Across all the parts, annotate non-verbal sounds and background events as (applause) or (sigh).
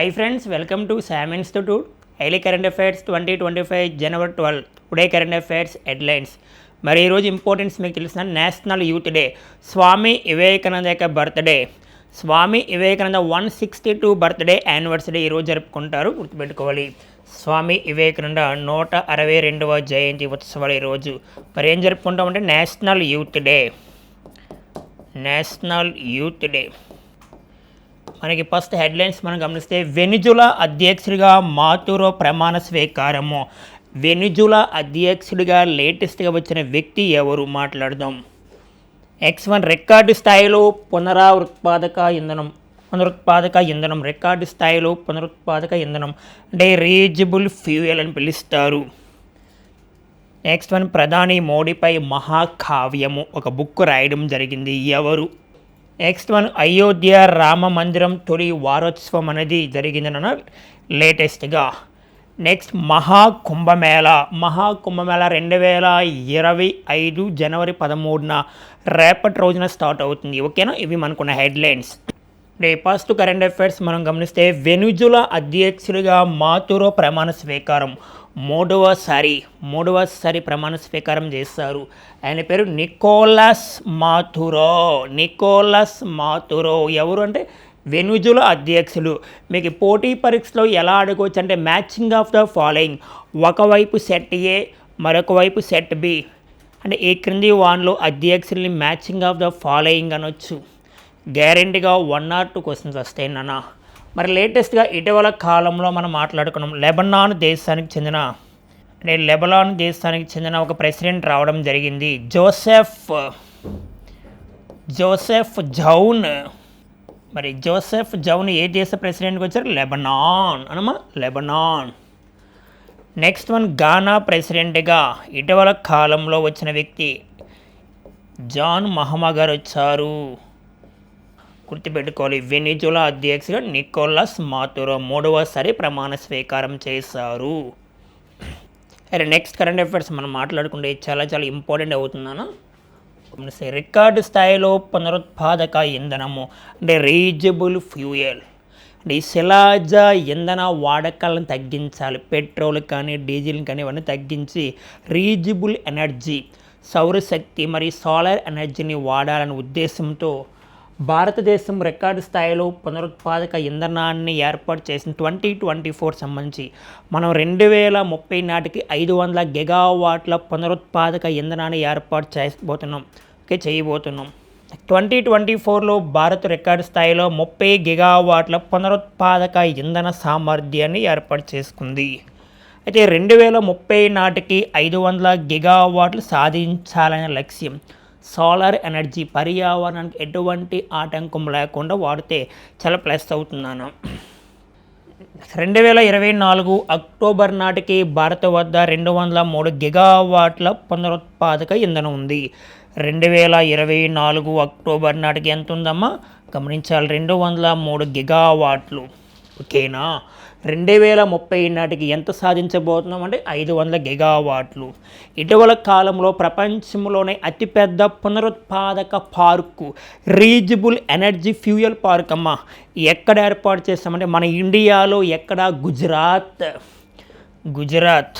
Hi friends welcome to Sam institute daily current affairs twenty twenty five January twelve today current affairs headlines మరి ఈరోజు importance మీకు తెలిసిన national youth day Swami Vivekananda యొక్క birthday Swami Vivekananda one sixty two birthday anniversary ఈరోజు జరుపుకుంటారు గుర్తుపెట్టుకోవాలి. స్వామి వివేకానంద నూట అరవై రెండవ జయంతి ఉత్సవాలు ఈరోజు మరి ఏం జరుపుకుంటామంటే national youth day national youth day మనకి ఫస్ట్ హెడ్లైన్స్ మనం గమనిస్తే వెనిజులా అధ్యక్షుడిగా మాతురో ప్రమాణ స్వీకారము. వెనిజులా అధ్యక్షుడిగా లేటెస్ట్గా వచ్చిన వ్యక్తి ఎవరు మాట్లాడదాం. ఎక్స్ వన్ రికార్డు స్థాయిలో పునరావృత్పాదక ఇంధనం పునరుత్పాదక ఇంధనం రికార్డు స్థాయిలో పునరుత్పాదక ఇంధనం అంటే రీజబుల్ ఫ్యూయల్ అని పిలుస్తారు. నెక్స్ట్ వన్ ప్రధాని మోడీపై మహాకావ్యము ఒక బుక్ రాయడం జరిగింది. ఎవరు? నెక్స్ట్ వన్ అయోధ్య రామ మందిరం తొలి వారోత్సవం అనేది జరిగిందన లేటెస్ట్గా నెక్స్ట్ మహాకుంభమేళ మహాకుంభమేళ రెండు వేల ఇరవై ఐదు జనవరి పదమూడున రేపటి రోజున స్టార్ట్ అవుతుంది. ఓకేనా ఇవి మనకున్న headlines day first current affairs మనం గమనిస్తే వెనుజుల అధ్యక్షుడిగా మాతురో ప్రమాణ స్వీకారం. మూడవసారి మూడవసారి ప్రమాణ స్వీకారం చేస్తారు ఆయన పేరు నికోలస్ మాతురో నికోలస్ మాతురో. ఎవరు అంటే? వెనుజుల అధ్యక్షులు. మీకు పోటీ పరీక్షలో ఎలా అడగవచ్చు అంటే మ్యాచింగ్ ఆఫ్ ద ఫాలోయింగ్. ఒకవైపు సెట్ ఏ మరొక వైపు సెట్ బి. అంటే ఈ క్రింది వాన్లో అధ్యక్షుల్ని మ్యాచింగ్ ఆఫ్ ద ఫాలోయింగ్ అనొచ్చు? గ్యారెంటీగా వన్ ఆర్ టూ క్వశ్చన్స్ వస్తాయి నాన్న. మరి లేటెస్ట్గా ఇటీవల కాలంలో మనం మాట్లాడుకున్నాం లెబనాన్ దేశానికి చెందిన అంటే లెబనాన్ దేశానికి చెందిన ఒక ప్రెసిడెంట్ రావడం జరిగింది. Joseph Joseph Aoun. మరి జోసెఫ్ జౌన్ ఏ దేశ ప్రెసిడెంట్కి వచ్చారు? లెబనాన్. అనమా లెబనాన్. నెక్స్ట్ వన్ గానా ప్రెసిడెంట్గా ఇటీవల కాలంలో వచ్చిన వ్యక్తి జాన్ మహమ్మా గారు వచ్చారు. గుర్తుపెట్టుకోవాలి. వెనిజులా అధ్యక్షుడు నికోలస్ మాతురో మూడవసారి ప్రమాణ స్వీకారం చేశారు. అరే నెక్స్ట్ కరెంట్ అఫైర్స్ మనం మాట్లాడుకుంటే చాలా చాలా ఇంపార్టెంట్ అవుతున్నాను రికార్డు స్థాయిలో పునరుత్పాదక ఇంధనము అంటే రీజబుల్ ఫ్యూయల్ అంటే ఈ శిలాజ ఇంధన వాడకాలను తగ్గించాలి. పెట్రోల్ కానీ డీజిల్ కానీ ఇవన్నీ తగ్గించి రీజబుల్ ఎనర్జీ సౌరశక్తి మరియు సోలార్ ఎనర్జీని వాడాలనే ఉద్దేశంతో భారతదేశం రికార్డు స్థాయిలో పునరుత్పాదక ఇంధనాన్ని ఏర్పాటు చేసిన ట్వంటీ ట్వంటీ ఫోర్ సంబంధించి మనం రెండు వేల ముప్పై నాటికి ఐదు వందల గిగావాట్ల పునరుత్పాదక ఇంధనాన్ని ఏర్పాటు చేయబోతున్నాం. ఓకే చేయబోతున్నాం. ట్వంటీ ట్వంటీ ఫోర్లో భారత్ రికార్డు స్థాయిలో ముప్పై గిగావాట్ల పునరుత్పాదక ఇంధన సామర్థ్యాన్ని ఏర్పాటు చేసుకుంది. అయితే రెండు వేల ముప్పై నాటికి ఐదు వందల గిగావాట్లు సాధించాలనే లక్ష్యం సోలార్ ఎనర్జీ పర్యావరణానికి ఎటువంటి ఆటంకం లేకుండా వాడితే చాలా ప్లస్ అవుతున్నాను. రెండు వేల ఇరవై నాలుగు అక్టోబర్ నాటికి భారత్ వద్ద రెండు వందల మూడు గిగావాట్ల పునరుత్పాదక ఇంధనం ఉంది. రెండు వేల ఇరవై నాలుగు అక్టోబర్ నాటికి ఎంత ఉందమ్మా? గమనించాలి రెండు వందల మూడు గిగావాట్లు. ఓకేనా? రెండు వేల ముప్పై నాటికి ఎంత సాధించబోతున్నాం అంటే ఐదు వందల గిగావాట్లు. ఇటీవల కాలంలో ప్రపంచంలోనే అతిపెద్ద పునరుత్పాదక park renewable energy fuel park అమ్మ. ఎక్కడ ఏర్పాటు చేస్తామంటే మన ఇండియాలో ఎక్కడ? గుజరాత్. గుజరాత్.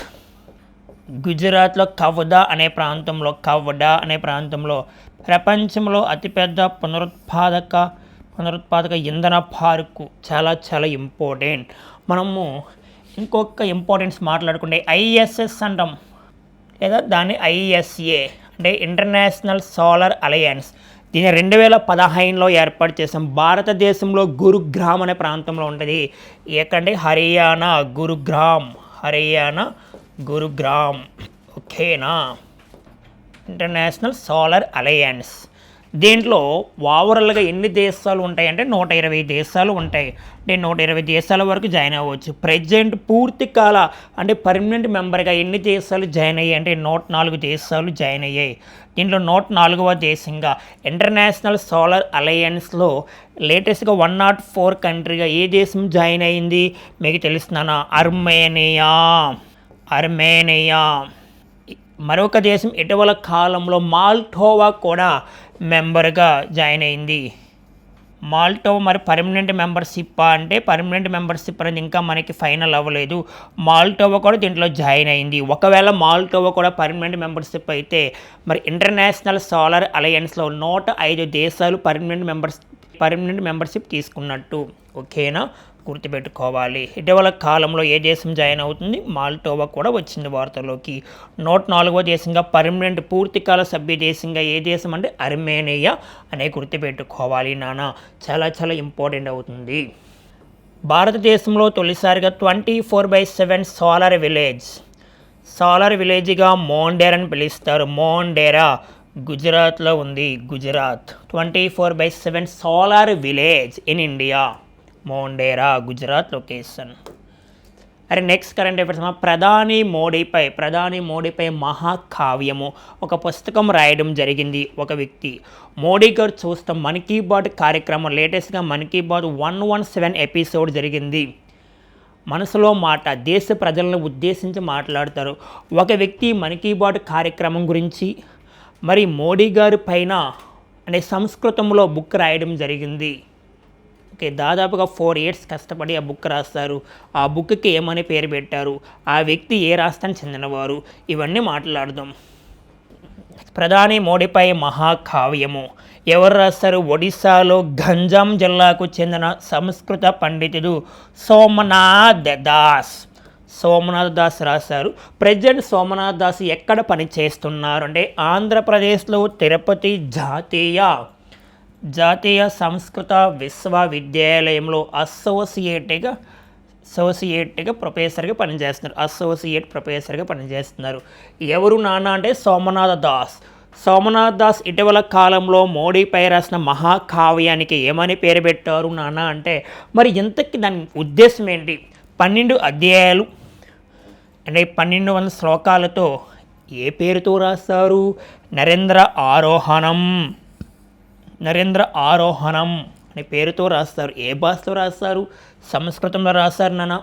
గుజరాత్లో కవదా అనే ప్రాంతంలో కవడా అనే ప్రాంతంలో ప్రపంచంలో అతిపెద్ద పునరుత్పాదక పునరుత్పాదక ఇంధన పార్కు చాలా చాలా ఇంపార్టెంట్ మనము ఇంకొక ఇంపార్టెన్స్ మాట్లాడుకుంటే ఐఎస్ఎస్ అంటాం. లేదా దాన్ని ఐఎస్ఏ అంటే ఇంటర్నేషనల్ సోలార్ అలయన్స్ దీన్ని రెండు వేల పదహైదులో ఏర్పాటు చేసాం భారతదేశంలో గురుగ్రామ్ అనే ప్రాంతంలో ఉంటుంది. ఎక్కడంటే హర్యానా గురుగ్రామ్. హర్యానా గురుగ్రామ్. ఓకేనా? ఇంటర్నేషనల్ సోలార్ అలయన్స్ దీంట్లో ఓవరాల్గా ఎన్ని దేశాలు ఉంటాయంటే నూట ఇరవై దేశాలు ఉంటాయి. అంటే నూట ఇరవై దేశాల వరకు జాయిన్ అవ్వచ్చు. ప్రజెంట్ పూర్తి కాల అంటే పర్మనెంట్ మెంబర్గా ఎన్ని దేశాలు జాయిన్ అయ్యాయి అంటే నూట నాలుగు దేశాలు జాయిన్ అయ్యాయి. దీంట్లో నూట నాలుగవ దేశంగా ఇంటర్నేషనల్ సోలార్ అలయన్స్లో లేటెస్ట్గా వన్ నాట్ ఫోర్ కంట్రీగా ఏ దేశం జాయిన్ అయింది మీకు తెలుస్తున్నానా? అర్మేనియా. అర్మేనియా. మరొక దేశం ఇటీవల కాలంలో మాల్టోవా కూడా మెంబర్గా జాయిన్ అయింది. మాల్టో మరి పర్మనెంట్ మెంబర్షిప్ అంటే పర్మనెంట్ మెంబర్షిప్ అనేది ఇంకా మనకి ఫైనల్ అవ్వలేదు. మాల్టోవా కూడా దీంట్లో జాయిన్ అయింది. ఒకవేళ మాల్టోవా కూడా పర్మనెంట్ మెంబర్షిప్ అయితే మరి ఇంటర్నేషనల్ సోలార్ అలయన్స్లో నూట ఐదు దేశాలు పర్మనెంట్ మెంబర్స్ పర్మనెంట్ మెంబర్షిప్ తీసుకున్నట్టు. ఓకేనా? గుర్తుపెట్టుకోవాలి. ఇటీవల కాలంలో ఏ దేశం జాయిన్ అవుతుంది? మాల్టోవా కూడా వచ్చింది వార్తల్లోకి. నూట నాలుగో దేశంగా పర్మనెంట్ పూర్తికాల సభ్య దేశంగా ఏ దేశం అంటే అర్మేనియా అనే గుర్తుపెట్టుకోవాలి నాన్న చాలా చాలా ఇంపార్టెంట్ అవుతుంది. భారతదేశంలో తొలిసారిగా twenty four by seven solar village. Solar విలేజ్గా మోండేర్ అని పిలుస్తారు. మోండేరా గుజరాత్లో ఉంది. Gujarat. Twenty four by seven solar village in India. Modhera Gujarat location. అరే నెక్స్ట్ కరెంట్ అఫైర్స్ మా ప్రధాని మోడీపై ప్రధాని మోడీపై మహాకావ్యము. ఒక పుస్తకం రాయడం జరిగింది ఒక వ్యక్తి. మోడీ గారు చూస్తాం మన్ కీ బాత్ కార్యక్రమం లేటెస్ట్గా Mann Ki Baat one one seven episode జరిగింది. మనసులో మాట దేశ ప్రజలను ఉద్దేశించి మాట్లాడతారు. ఒక వ్యక్తి మన్ కీ బాత్ కార్యక్రమం గురించి మరి మోడీ గారి పైన అనే సంస్కృతంలో బుక్ రాయడం జరిగింది. ఓకే దాదాపుగా ఫోర్ ఇయర్స్ కష్టపడి ఆ బుక్ రాస్తారు. ఆ బుక్కి ఏమని పేరు పెట్టారు? ఆ వ్యక్తి ఏ రాష్ట్రానికి చెందినవారు? ఇవన్నీ మాట్లాడదాం. ప్రధాని మోడీపై మహాకావ్యము. ఎవరు రాస్తారు? ఒడిశాలో గంజాం జిల్లాకు చెందిన సంస్కృత పండితుడు సోమనాథ్ దాస్. సోమనాథ్ దాస్ రాశారు. ప్రజెంట్ సోమనాథ్ దాస్ ఎక్కడ పని చేస్తున్నారు అంటే ఆంధ్రప్రదేశ్లో తిరుపతి జాతీయ జాతీయ సంస్కృత విశ్వవిద్యాలయంలో అసోసియేట్గా అసోసియేట్గా ప్రొఫెసర్గా పనిచేస్తున్నారు. అసోసియేట్ ప్రొఫెసర్గా పనిచేస్తున్నారు. ఎవరు నాన్న అంటే సోమనాథ దాస్. సోమనాథ్ దాస్ ఇటీవల కాలంలో మోడీపై రాసిన మహాకావ్యానికి ఏమని పేరు పెట్టారు నాన్న అంటే మరి ఇంతకి దాని ఉద్దేశం ఏంటి? పన్నెండు అధ్యాయాలు అంటే పన్నెండు వందల శ్లోకాలతో ఏ పేరుతో రాస్తారు నరేంద్ర ఆరోహణం. నరేంద్ర ఆరోహణం అనే పేరుతో రాస్తారు ఏ భాషలో రాస్తారు సంస్కృతంలో రాస్తారు నాన్న.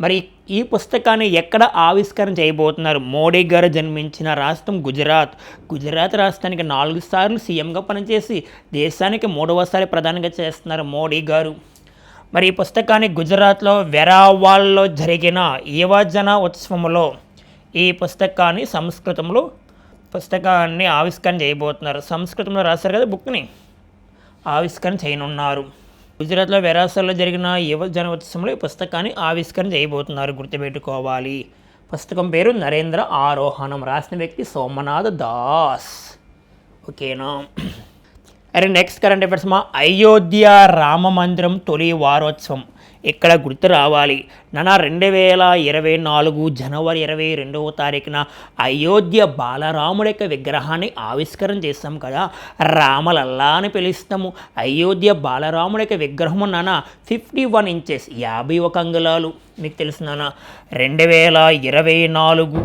మరి ఈ పుస్తకాన్ని ఎక్కడ ఆవిష్కరణ చేయబోతున్నారు? మోడీ గారు జన్మించిన రాష్ట్రం గుజరాత్. గుజరాత్ రాష్ట్రానికి నాలుగు సార్లు సీఎంగా పనిచేసి దేశానికి మూడవసారి ప్రధానంగా చేస్తున్నారు మోడీ గారు. మరి ఈ పుస్తకాన్ని గుజరాత్లో వెరావాల్లో జరిగిన యువజన ఉత్సవంలో ఈ పుస్తకాన్ని సంస్కృతంలో పుస్తకాన్ని ఆవిష్కరణ చేయబోతున్నారు. సంస్కృతంలో రాశారు కదా బుక్ని? ఆవిష్కరణ చేయనున్నారు. గుజరాత్లో వెరాసల్లో జరిగిన యువ జనోత్సవంలో ఈ పుస్తకాన్ని ఆవిష్కరణ చేయబోతున్నారు. గుర్తుపెట్టుకోవాలి. పుస్తకం పేరు నరేంద్ర ఆరోహణం. రాసిన వ్యక్తి సోమనాథ్ దాస్. ఓకేనా? (clears throat) అరే నెక్స్ట్ కరెంట్ అఫైర్స్ మా అయోధ్య రామ మందిరం తొలి వారోత్సవం. ఇక్కడ గుర్తు రావాలి? నాన్న రెండు వేల ఇరవై నాలుగు జనవరి ఇరవై రెండవ తారీఖున అయోధ్య బాలరాముడి యొక్క విగ్రహాన్ని ఆవిష్కరణ చేస్తాం కదా. రామలల్లా అని పిలుస్తాము. అయోధ్య బాలరాముడి యొక్క విగ్రహం నాన్న ఫిఫ్టీ వన్ ఇంచెస్ యాభై ఒక అంగుళాలు. మీకు తెలుసు నాన్న రెండు వేల ఇరవై నాలుగు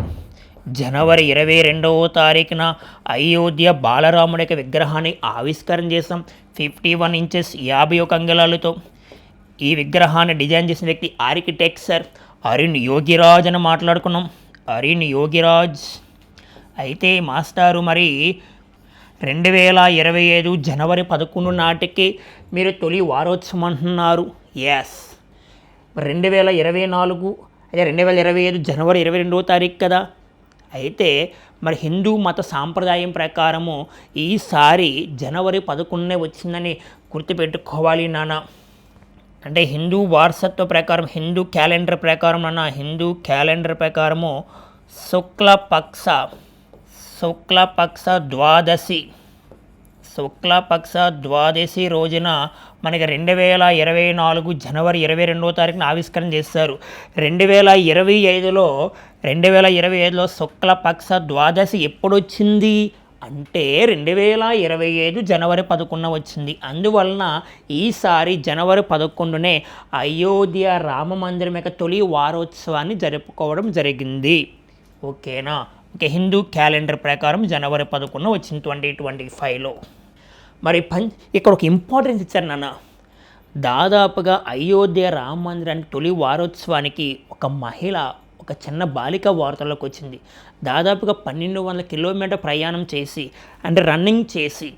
జనవరి ఇరవై రెండవ తారీఖున అయోధ్య బాలరాముడి యొక్క విగ్రహాన్ని ఆవిష్కరణ చేసాం ఫిఫ్టీ వన్ ఇంచెస్ యాభై ఒక అంగుళాలతో. ఈ విగ్రహాన్ని డిజైన్ చేసిన వ్యక్తి ఆర్కిటెక్ట్ సార్. అరుణ్ యోగిరాజ్ అని మాట్లాడుకున్నాం. అరుణ్ యోగిరాజ్. అయితే మాస్టారు మరి రెండు వేల ఇరవై ఐదు జనవరి పదకొండు నాటికి మీరు తొలి వారోత్సవం అంటున్నారు. ఎస్ రెండు వేల ఇరవై నాలుగు అదే రెండు వేల ఇరవై ఐదు జనవరి ఇరవై రెండవ తారీఖు కదా. అయితే మరి హిందూ మత సాంప్రదాయం ప్రకారము ఈసారి జనవరి పదకొండునే వచ్చిందని గుర్తుపెట్టుకోవాలి నాన్న. అంటే హిందూ వారసత్వ ప్రకారం హిందూ క్యాలెండర్ ప్రకారం అన్న హిందూ క్యాలెండర్ ప్రకారము శుక్లపక్ష శుక్లపక్ష ద్వాదశి శుక్లపక్ష ద్వాదశి రోజున మనకి రెండు వేల ఇరవై నాలుగు జనవరి ఇరవై రెండవ తారీఖున ఆవిష్కరణ చేస్తారు రెండు వేల ఇరవై ఐదులో రెండు వేల ఇరవై ఐదులో శుక్లపక్ష ద్వాదశి ఎప్పుడొచ్చింది? అంటే రెండు వేల ఇరవై ఐదు జనవరి పదకొండున వచ్చింది. అందువలన ఈసారి జనవరి పదకొండునే అయోధ్య రామ మందిరం యొక్క తొలి వారోత్సవాన్ని జరుపుకోవడం జరిగింది. ఓకేనా? ఓకే హిందూ క్యాలెండర్ ప్రకారం జనవరి పదకొండున వచ్చింది ట్వంటీ ట్వంటీ ఫైవ్లో. మరి పం ఇక్కడ ఒక ఇంపార్టెన్స్ ఇచ్చారు నాన్న. దాదాపుగా అయోధ్య రామ మందిరానికి తొలి వారోత్సవానికి ఒక మహిళ ఒక చిన్న బాలిక వార్తలకు వచ్చింది. దాదాపుగా పన్నెండు వందల కిలోమీటర్ ప్రయాణం చేసి అంటే రన్నింగ్ చేసి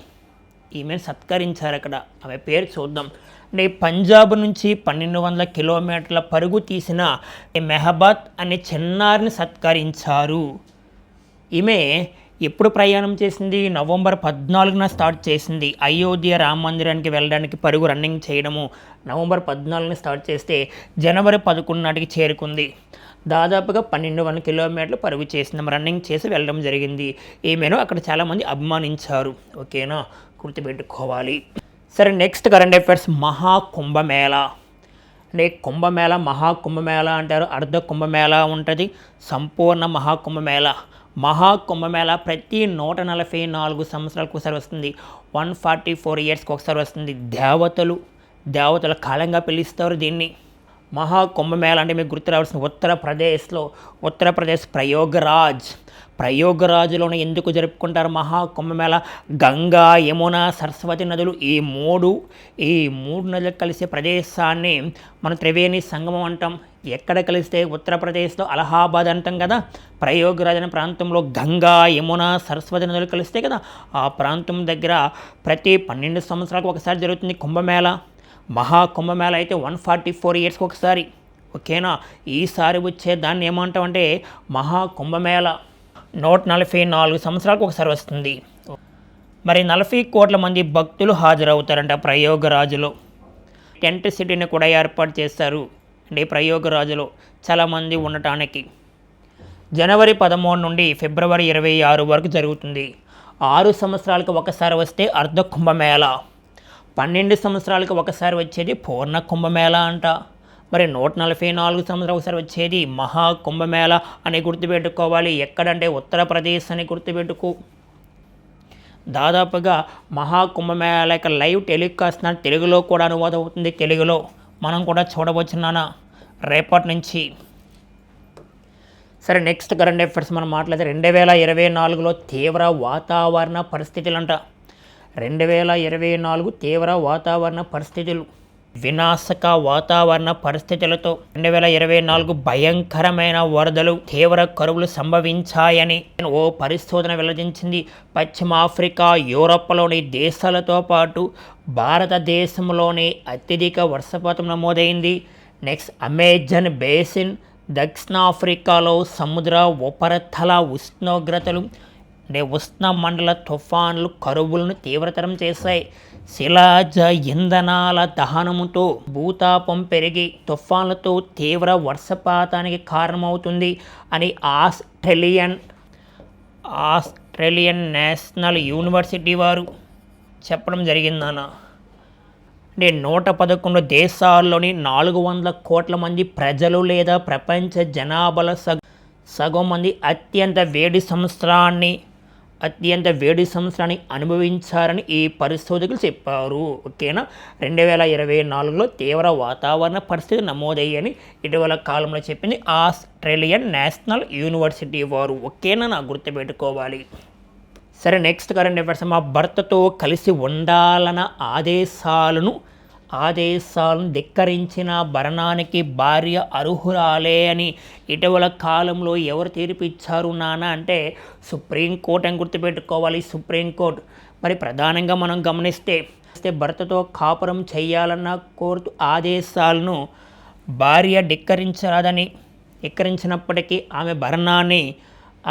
ఈమెను సత్కరించారు అక్కడ. ఆమె పేరు చూద్దాం. అంటే పంజాబ్ నుంచి పన్నెండు వందల కిలోమీటర్ల పరుగు తీసిన మెహబాత్ అనే చిన్నారిని సత్కరించారు. ఈమె ఎప్పుడు ప్రయాణం చేసింది? నవంబర్ పద్నాలుగున స్టార్ట్ చేసింది. అయోధ్య రామ మందిరానికి వెళ్ళడానికి పరుగు రన్నింగ్ చేయడము నవంబర్ పద్నాలుగున స్టార్ట్ చేస్తే జనవరి పదకొండు నాటికి చేరుకుంది. దాదాపుగా పన్నెండు వందల కిలోమీటర్లు పరుగు చేసింది రన్నింగ్ చేసి వెళ్ళడం జరిగింది. ఏమేనో అక్కడ చాలామంది అభిమానించారు. ఓకేనా? గుర్తుపెట్టుకోవాలి. సరే నెక్స్ట్ కరెంట్ అఫైర్స్ మహాకుంభమేళ. అంటే కుంభమేళ మహాకుంభమేళ అంటారు. అర్ధ కుంభమేళ ఉంటుంది. సంపూర్ణ మహాకుంభమేళ. మహాకుంభమేళ ప్రతి నూట నలభై నాలుగు సంవత్సరాలకు ఒకసారి వస్తుంది. వన్ ఫార్టీ ఫోర్ ఇయర్స్కి ఒకసారి వస్తుంది. దేవతలు దేవతల కాలంగా పిలుస్తారు దీన్ని. మహాకుంభమేళ అంటే మీకు గుర్తు రావాల్సిన ఉత్తరప్రదేశ్లో ఉత్తరప్రదేశ్ ప్రయోగరాజ్. ప్రయోగరాజులోనే ఎందుకు జరుపుకుంటారు మహాకుంభమేళ గంగా యమున సరస్వతి నదులు ఈ మూడు ఈ మూడు నదులు కలిసే ప్రదేశాన్ని మనం త్రివేణి సంగమం అంటాం. ఎక్కడ కలిస్తే ఉత్తరప్రదేశ్లో? అలహాబాద్ అంటాం కదా. ప్రయోగరాజ్ అనే ప్రాంతంలో గంగా యమున సరస్వతి నదులు కలిస్తే కదా. ఆ ప్రాంతం దగ్గర ప్రతి పన్నెండు సంవత్సరాలకు ఒకసారి జరుగుతుంది కుంభమేళ మహాకుంభమేళ అయితే వన్ ఫార్టీ ఫోర్ ఇయర్స్కి ఒకసారి. ఓకేనా? ఈసారి వచ్చే దాన్ని ఏమంటామంటే మహాకుంభమేళ నూట నలభై నాలుగు సంవత్సరాలకు ఒకసారి వస్తుంది. మరి నలభై కోట్ల మంది భక్తులు హాజరవుతారంట ప్రయోగరాజులో. టెంట్ సిటీని కూడా ఏర్పాటు చేస్తారు. అంటే ప్రయోగరాజులో చాలామంది ఉండటానికి. జనవరి పదమూడు నుండి ఫిబ్రవరి ఇరవై ఆరు వరకు జరుగుతుంది. ఆరు సంవత్సరాలకు ఒకసారి వస్తే అర్ధ కుంభమేళ పన్నెండు సంవత్సరాలకు ఒకసారి వచ్చేది పూర్ణ కుంభమేళ అంట. మరి నూట నలభై నాలుగు సంవత్సరాలు ఒకసారి వచ్చేది మహా కుంభమేళ అని గుర్తుపెట్టుకోవాలి. ఎక్కడంటే ఉత్తరప్రదేశ్ అని గుర్తుపెట్టుకో. దాదాపుగా మహా కుంభమేళ యొక్క లైవ్ టెలికాస్ట్ నా తెలుగులో కూడా అనువాదం అవుతుంది తెలుగులో. మనం కూడా చూడవచ్చు నాన్న. రేపటి నుంచి. సరే నెక్స్ట్ కరెంట్ అఫైర్స్ మనం మాట్లాడితే రెండు వేల ఇరవై నాలుగులో తీవ్ర వాతావరణ పరిస్థితులంట. అంట రెండు వేల ఇరవై నాలుగు తీవ్ర వాతావరణ పరిస్థితులు వినాశక వాతావరణ పరిస్థితులతో రెండు వేల ఇరవై నాలుగు భయంకరమైన వరదలు తీవ్ర కరువులు సంభవించాయని ఓ పరిశోధన వెల్లడించింది. పశ్చిమ ఆఫ్రికా యూరోప్లోని దేశాలతో పాటు భారతదేశంలోని అత్యధిక వర్షపాతం నమోదైంది. నెక్స్ట్ అమెజాన్ బేసిన్ దక్షిణాఫ్రికాలో సముద్ర ఉపరితల ఉష్ణోగ్రతలు అంటే ఉష్ణ మండల తుఫాన్లు కరువులను తీవ్రతరం చేశాయి. శిలాజ ఇంధనాల దహనముతో భూతాపం పెరిగి తుఫాన్లతో తీవ్ర వర్షపాతానికి కారణమవుతుంది అని ఆస్ట్రేలియన్ ఆస్ట్రేలియన్ నేషనల్ యూనివర్సిటీ వారు చెప్పడం జరిగిందన్న. అంటే నూట పదకొండు దేశాల్లోని నాలుగు వందల కోట్ల మంది ప్రజలు లేదా ప్రపంచ జనాభాల సగ సగం మంది అత్యంత వేడి సంవత్సరాన్ని అత్యంత వేడి సంవత్సరాన్ని అనుభవించారని ఈ పరిశోధకులు చెప్పారు. ఓకేనా? రెండు వేల ఇరవై నాలుగులో తీవ్ర వాతావరణ పరిస్థితి నమోదయ్యని ఇటీవల కాలంలో చెప్పింది ఆస్ట్రేలియన్ నేషనల్ యూనివర్సిటీ వారు. ఓకేనా? నాకు గుర్తుపెట్టుకోవాలి సరే నెక్స్ట్ కరెంట్ అఫైర్స్ మా భర్తతో కలిసి ఉండాలన్న ఆదేశాలను ఆదేశాలను ధిక్కరించిన భరణానికి భార్య అర్హురాలే అని ఇటీవల కాలంలో ఎవరు తీర్పిచ్చారు నానా నాన్న అంటే సుప్రీంకోర్టు అని గుర్తుపెట్టుకోవాలి సుప్రీంకోర్టు మరి ప్రధానంగా మనం గమనిస్తే భర్తతో కాపురం చేయాలన్న కోర్టు ఆదేశాలను భార్య ధిక్కరించరాదని ధిక్కరించినప్పటికీ ఆమె భరణాన్ని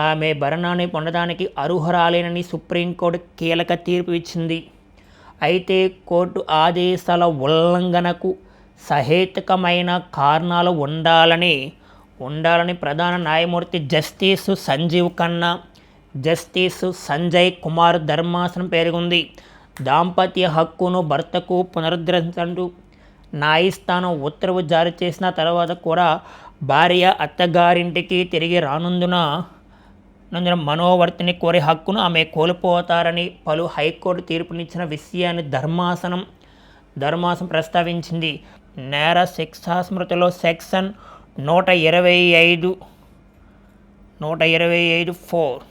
ఆమె భరణాన్ని పొందడానికి అర్హురాలేనని సుప్రీంకోర్టు కీలక తీర్పు ఇచ్చింది. అయితే కోర్టు ఆదేశాల ఉల్లంఘనకు సహేతుకమైన కారణాలు ఉండాలని ఉండాలని ప్రధాన న్యాయమూర్తి జస్టిస్ సంజీవ్ ఖన్నా జస్టిస్ సంజయ్ కుమార్ ధర్మాసనం పేర్కొంది. దాంపత్య హక్కును భర్తకు పునరుద్ధరించండు. న్యాయస్థానం ఉత్తర్వు జారీ చేసిన తర్వాత కూడా భార్య అత్తగారింటికి తిరిగి రానుందున నందున మనోవర్తిని కోరే హక్కును ఆమె కోల్పోతారని పలు హైకోర్టు తీర్పునిచ్చిన విషయాన్ని ధర్మాసనం ధర్మాసనం ప్రస్తావించింది. నేర శిక్షాస్మృతిలో సెక్షన్ నూట ఇరవై ఐదు నూట ఇరవై ఐదు ఫోర్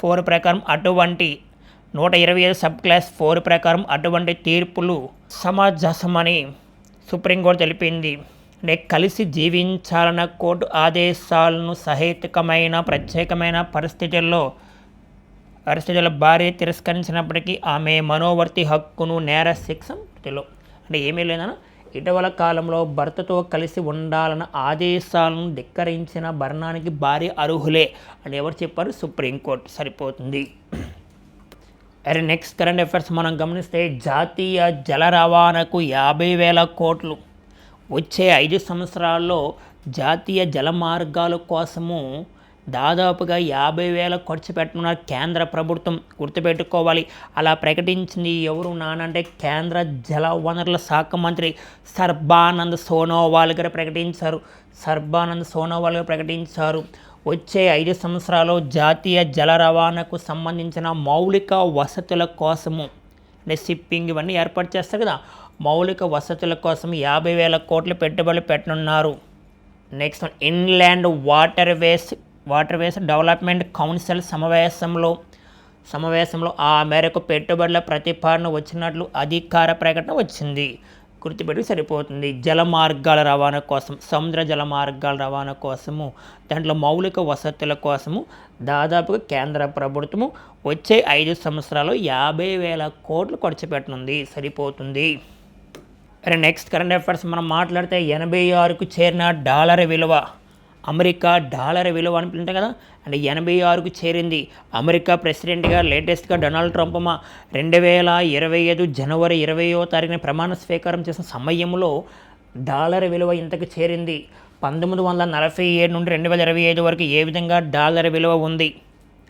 ఫోర్ ప్రకారం అటువంటి నూట ఇరవై ఐదు సబ్ క్లాస్ ఫోర్ ప్రకారం అటువంటి తీర్పులు సమాజసమని సుప్రీంకోర్టు తెలిపింది. కలిసి జీవించాలన్న కోర్టు ఆదేశాలను సహేతుకమైన ప్రత్యేకమైన పరిస్థితుల్లో పరిస్థితుల భార్య తిరస్కరించినప్పటికీ ఆమె మనోవర్తి హక్కును నేర శిక్ష మృతిలో. అంటే ఏమీ లేదన్నా ఇటీవల కాలంలో భర్తతో కలిసి ఉండాలన్న ఆదేశాలను ధిక్కరించిన భరణానికి భార్య అర్హులే అని ఎవరు చెప్పారు? సుప్రీంకోర్టు సరిపోతుంది. అరే నెక్స్ట్ కరెంట్ అఫైర్స్ మనం గమనిస్తే జాతీయ జల రవాణాకు యాభై వేల కోట్లు వచ్చే ఐదు సంవత్సరాల్లో జాతీయ జల మార్గాల కోసము దాదాపుగా యాభై వేల ఖర్చు పెట్టనున్న కేంద్ర ప్రభుత్వం గుర్తుపెట్టుకోవాలి. అలా ప్రకటించింది ఎవరు నానంటే కేంద్ర జల వనరుల శాఖ మంత్రి సర్బానంద్ సోనోవాల్ గారు ప్రకటించారు. సర్బానంద్ సోనోవాల్ గారు ప్రకటించారు. వచ్చే ఐదు సంవత్సరాలు జాతీయ జల రవాణాకు సంబంధించిన మౌలిక వసతుల కోసము అంటే షిప్పింగ్ ఇవన్నీ ఏర్పాటు చేస్తారు కదా. మౌలిక వసతుల కోసం యాభై వేల కోట్లు పెట్టుబడులు పెట్టనున్నారు. Next inland waterways waterways development council సమావేశంలో సమావేశంలో ఆ మేరకు పెట్టుబడుల ప్రతిపాదన వచ్చినట్లు అధికార ప్రకటన వచ్చింది. గుర్తుపెట్టి సరిపోతుంది. జల మార్గాల రవాణా కోసం సముద్ర జల మార్గాల రవాణా కోసము దాంట్లో మౌలిక వసతుల కోసము దాదాపుగా కేంద్ర ప్రభుత్వము వచ్చే ఐదు సంవత్సరాలు యాభై వేల కోట్లు ఖర్చు పెట్టనుంది. సరిపోతుంది. మరి నెక్స్ట్ కరెంట్ అఫైర్స్ మనం మాట్లాడితే ఎనభై ఆరుకు చేరిన డాలర్ విలువ. అమెరికా డాలర్ విలువ అని కదా అంటే ఎనభై ఆరుకు చేరింది. అమెరికా ప్రెసిడెంట్గా లేటెస్ట్గా డొనాల్డ్ ట్రంప్ మా రెండు వేల ఇరవై ఐదు జనవరి ఇరవయో తారీఖున ప్రమాణ స్వీకారం చేసిన సమయంలో డాలర్ విలువ ఇంతకు చేరింది. పంతొమ్మిది వందల నలభై ఏడు నుండి రెండు వేల ఇరవై ఐదు వరకు ఏ విధంగా డాలర్ విలువ ఉంది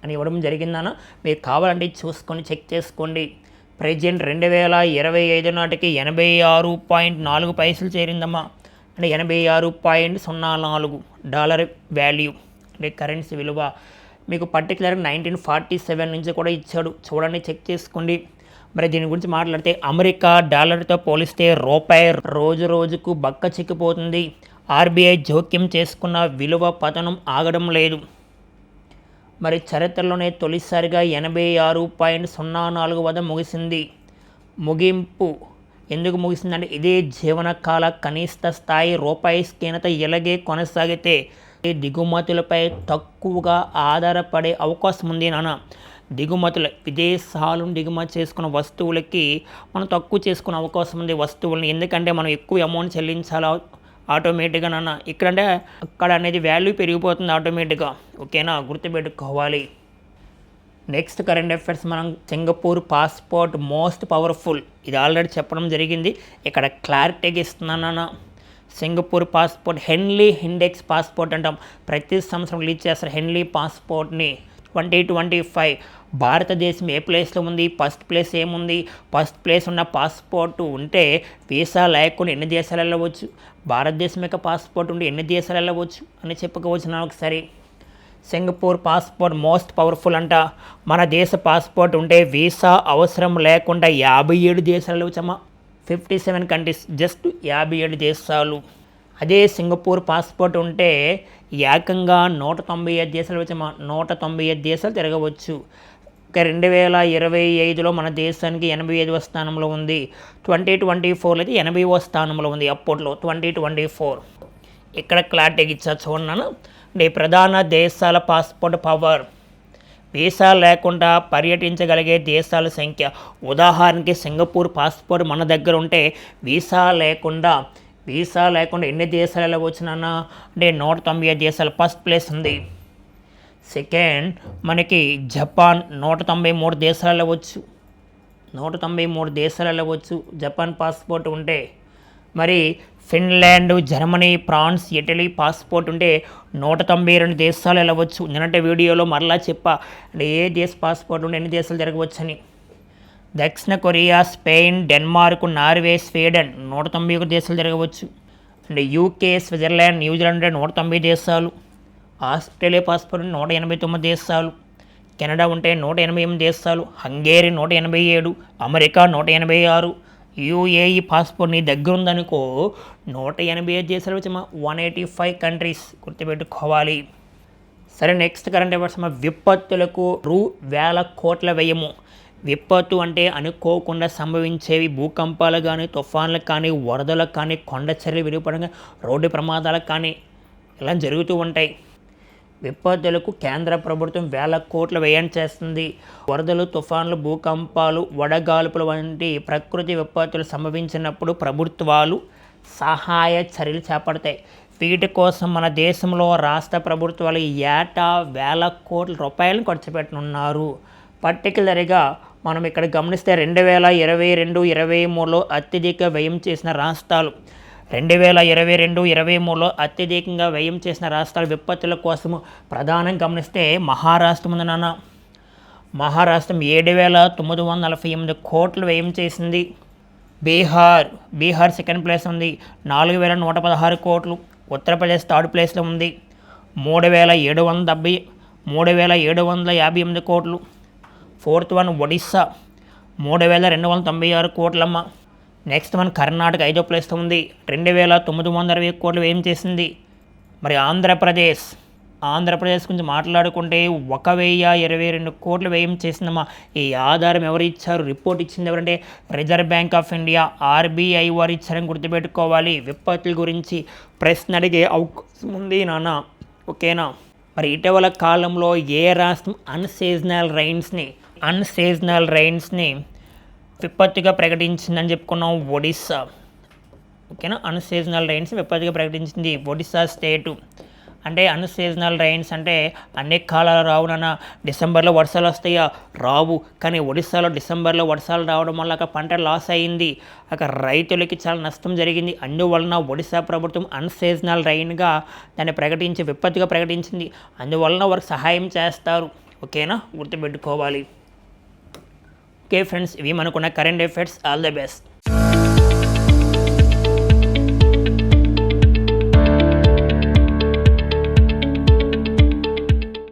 అని ఇవ్వడం జరిగిందన మీరు కావాలంటే చూసుకొని చెక్ చేసుకోండి. ప్రజెంట్ రెండు వేల ఇరవై ఐదు నాటికి ఎనభై ఆరు పాయింట్ నాలుగు పైసలు చేరిందమ్మా. అంటే ఎనభై ఆరు పాయింట్ సున్నా నాలుగు డాలర్ వాల్యూ అంటే కరెన్సీ విలువ. మీకు పర్టికులర్ నైన్టీన్ ఫార్టీ సెవెన్ నుంచి కూడా ఇచ్చాడు. చూడండి చెక్ చేసుకోండి. మరి దీని గురించి మాట్లాడితే అమెరికా డాలర్తో పోలిస్తే రూపాయి రోజు రోజుకు బక్క చిక్కిపోతుంది. ఆర్బీఐ జోక్యం చేసుకున్న విలువ పతనం ఆగడం లేదు. మరి చరిత్రలోనే తొలిసారిగా ఎనభై ఆరు పాయింట్ సున్నా నాలుగు వద్ద ముగిసింది. ముగింపు ఎందుకు ముగిసిందంటే ఇదే జీవనకాల కనిష్ట స్థాయి రూపాయి క్షీణత ఇలాగే కొనసాగితే దిగుమతులపై తక్కువగా ఆధారపడే అవకాశం ఉంది నాన్న. దిగుమతులు విదేశాలను దిగుమతి చేసుకున్న వస్తువులకి మనం తక్కువ చేసుకునే అవకాశం ఉంది వస్తువులను. ఎందుకంటే మనం ఎక్కువ అమౌంట్ చెల్లించాలా ఆటోమేటిక్గా నాన్న. ఇక్కడంటే అక్కడ అనేది వాల్యూ పెరిగిపోతుంది ఆటోమేటిక్గా. ఓకేనా? గుర్తుపెట్టుకోవాలి. నెక్స్ట్ కరెంట్ అఫైర్స్ మనం సింగపూర్ పాస్పోర్ట్ మోస్ట్ పవర్ఫుల్ ఇది ఆల్రెడీ చెప్పడం జరిగింది. ఇక్కడ క్లారిటీగా ఇస్తున్నాను Singapore passport Henley index passport అంటాం. ప్రతి సంవత్సరం రిలీజ్ చేస్తారు హెన్లీ పాస్పోర్ట్ని ట్వంటీ ట్వంటీ ఫైవ్. భారతదేశం ఏ ప్లేస్లో ఉంది? ఫస్ట్ ప్లేస్ ఏముంది? ఫస్ట్ ప్లేస్ ఉన్న పాస్పోర్ట్ ఉంటే వీసా లేకుండా ఎన్ని దేశాలు వెళ్ళవచ్చు భారతదేశం యొక్క పాస్పోర్ట్ ఉండి ఎన్ని దేశాలు వెళ్ళవచ్చు అని చెప్పుకోవచ్చు నా ఒకసారి. సింగపూర్ పాస్పోర్ట్ మోస్ట్ పవర్ఫుల్ అంట. మన దేశ పాస్పోర్ట్ ఉంటే వీసా అవసరం లేకుండా యాభై ఏడు దేశాలు వెళ్ళవచ్చమ్మా ఫిఫ్టీ సెవెన్ కంట్రీస్ జస్ట్ యాభై ఏడు దేశాలు. అదే సింగపూర్ పాస్పోర్ట్ ఉంటే ఏకంగా నూట తొంభై ఐదు దేశాలు వచ్చి నూట తొంభై ఐదు దేశాలు తిరగవచ్చు. ఇక రెండు వేల ఇరవై ఐదులో మన దేశానికి ఎనభై ఐదవ స్థానంలో ఉంది. ట్వంటీ ట్వంటీ ఫోర్లో అయితే ఎనభైవ స్థానంలో ఉంది అప్పట్లో. Twenty twenty four. ఇక్కడ క్లారిటీకి ఇచ్చా చూడన్నాను. నీ ప్రధాన దేశాల పాస్పోర్ట్ పవర్. వీసా లేకుండా పర్యటించగలిగే దేశాల సంఖ్య. ఉదాహరణకి సింగపూర్ పాస్పోర్ట్ మన దగ్గర ఉంటే వీసా లేకుండా వీసా లేకుండా ఎన్ని దేశాలు వచ్చినా అంటే నూట తొంభై ఐదు దేశాలు ఫస్ట్ ప్లేస్ ఉంది. సెకండ్ మనకి జపాన్ నూట తొంభై మూడు దేశాలు వెళ్ళవచ్చు నూట తొంభై మూడు దేశాలు వెళ్ళవచ్చు జపాన్ పాస్పోర్ట్ ఉంటే మరి Finland Germany France Italy passport ఉంటే నూట తొంభై రెండు దేశాలు వెళ్ళవచ్చు నిన్నటి వీడియోలో మరలా చెప్పా అంటే ఏ దేశ పాస్పోర్ట్ ఉంటే ఎన్ని దేశాలు జరగవచ్చని. దక్షిణ Korea Spain Denmark Norway Sweden నూట తొంభై ఒక దేశాలు జరగవచ్చు అండ్ యూకే స్విట్జర్లాండ్ న్యూజిలాండ్ నూట తొంభై దేశాలు. ఆస్ట్రేలియా పాస్పోర్ట్ నూట ఎనభై తొమ్మిది దేశాలు. కెనడా ఉంటే నూట ఎనభై ఎనిమిది దేశాలు. హంగేరీ నూట ఎనభై ఏడు. అమెరికా నూట ఎనభై ఆరు. యూఏఈ పాస్పోర్ట్ నీ దగ్గర ఉందనుకో నూట ఎనభై ఐదు దేశాలు వచ్చి వన్ ఎయిటీ ఫైవ్ కంట్రీస్ గుర్తుపెట్టుకోవాలి. సరే నెక్స్ట్ కరెంట్ అఫైర్స్ మా విపత్తులకు రూ వేల కోట్ల వ్యయము. విపత్తు అంటే అనుకోకుండా సంభవించేవి భూకంపాలు కానీ తుఫాన్లకు కానీ వరదలకు కానీ కొండ చర్యలు విరిగిపడంగా రోడ్డు ప్రమాదాలకు కానీ ఇలా జరుగుతూ ఉంటాయి. విపత్తులకు కేంద్ర ప్రభుత్వం వేల కోట్ల వ్యయం చేస్తుంది. వరదలు తుఫాన్లు భూకంపాలు వడగాల్పులు వంటి ప్రకృతి విపత్తులు సంభవించినప్పుడు ప్రభుత్వాలు సహాయ చర్యలు చేపడతాయి. వీటి కోసం మన దేశంలో రాష్ట్ర ప్రభుత్వాలు ఏటా వేల కోట్ల రూపాయలను ఖర్చు పెట్టనున్నారు. పర్టికులర్గా మనం ఇక్కడ గమనిస్తే రెండు వేల ఇరవై రెండు ఇరవై మూడులో అత్యధిక వ్యయం చేసిన రాష్ట్రాలు. రెండు వేల ఇరవై రెండు ఇరవై మూడులో అత్యధికంగా వ్యయం చేసిన రాష్ట్రాల విపత్తుల కోసము ప్రధానం గమనిస్తే మహారాష్ట్ర ఉంది నాన్న. మహారాష్ట్రం ఏడు వేల తొమ్మిది వందల నలభై ఎనిమిది కోట్లు వ్యయం చేసింది. బీహార్ బీహార్ సెకండ్ ప్లేస్ ఉంది. నాలుగు వేల నూట పదహారు కోట్లు. ఉత్తరప్రదేశ్ థర్డ్ ప్లేస్లో ఉంది. మూడు వేల ఏడు వందల డెబ్బై మూడు వేల ఏడు వందల యాభై ఎనిమిది కోట్లు. Fourth one Odisha. మూడు వేల రెండు వందల తొంభై ఆరు కోట్లమ్మ. నెక్స్ట్ వన్ కర్ణాటక ఐదో ప్లేస్లో ఉంది. రెండు వేల తొమ్మిది వందల ఇరవై కోట్లు వ్యయం చేసింది. మరి ఆంధ్రప్రదేశ్. ఆంధ్రప్రదేశ్ గురించి మాట్లాడుకుంటే ఒక వెయ్యి ఇరవై రెండు కోట్లు వ్యయం చేసిందమ్మా. ఈ ఆధారం ఎవరు ఇచ్చారు? రిపోర్ట్ ఇచ్చింది ఎవరంటే Reserve Bank of India RBI వారు ఇచ్చారని గుర్తుపెట్టుకోవాలి. విపత్తుల గురించి ప్రశ్న అడిగే అవకాశం ఉంది నాన్న. ఓకేనా? మరి ఇటీవల కాలంలో ఏ రాష్ట్రం అన్సీజనల్ రైన్స్ని అన్సీజనల్ రైన్స్ని విపత్తుగా ప్రకటించిందని చెప్పుకున్నాం ఒడిస్సా. ఓకేనా? అన్సీజనల్ రైన్స్ విపత్తుగా ప్రకటించింది ఒడిస్సా స్టేటు. అంటే అన్సీజనల్ రైన్స్ అంటే అన్ని కాలాలు రావునన్న డిసెంబర్లో వర్షాలు వస్తాయా? రావు. కానీ ఒడిస్సాలో డిసెంబర్లో వర్షాలు రావడం వల్ల అక్కడ పంట లాస్ అయింది. అక్కడ రైతులకి చాలా నష్టం జరిగింది. అందువలన ఒడిస్సా ప్రభుత్వం అన్సీజనల్ రైన్గా దాన్ని ప్రకటించి విపత్తుగా ప్రకటించింది. అందువలన వారికి సహాయం చేస్తారు. ఓకేనా? గుర్తుపెట్టుకోవాలి. ఓకే ఫ్రెండ్స్ ఇవి మనకున్న current effects all the best